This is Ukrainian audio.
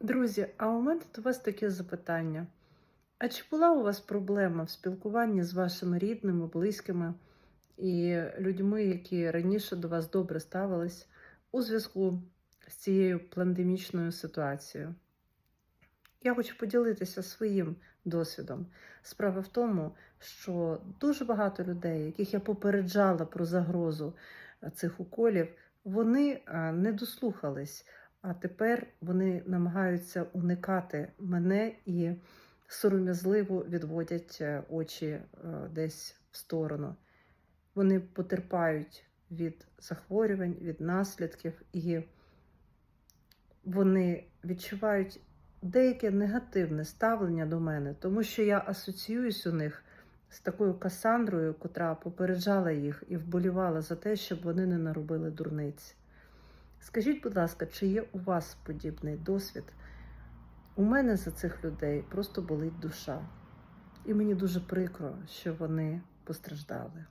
Друзі, а у мене до вас таке запитання. А чи була у вас проблема в спілкуванні з вашими рідними, близькими і людьми, які раніше до вас добре ставились у зв'язку з цією пандемічною ситуацією? Я хочу поділитися своїм досвідом. Справа в тому, що дуже багато людей, яких я попереджала про загрозу е, цих уколів, вони е, не дослухались, а тепер вони намагаються уникати мене і сором'язливо відводять е, очі е, десь в сторону. Вони потерпають від захворювань, від наслідків, і вони відчувають деяке негативне ставлення до мене, тому що я асоціююсь у них з такою Касандрою, котра попереджала їх і вболівала за те, щоб вони не наробили дурниць. Скажіть, будь ласка, чи є у вас подібний досвід? У мене за цих людей просто болить душа. І мені дуже прикро, що вони постраждали.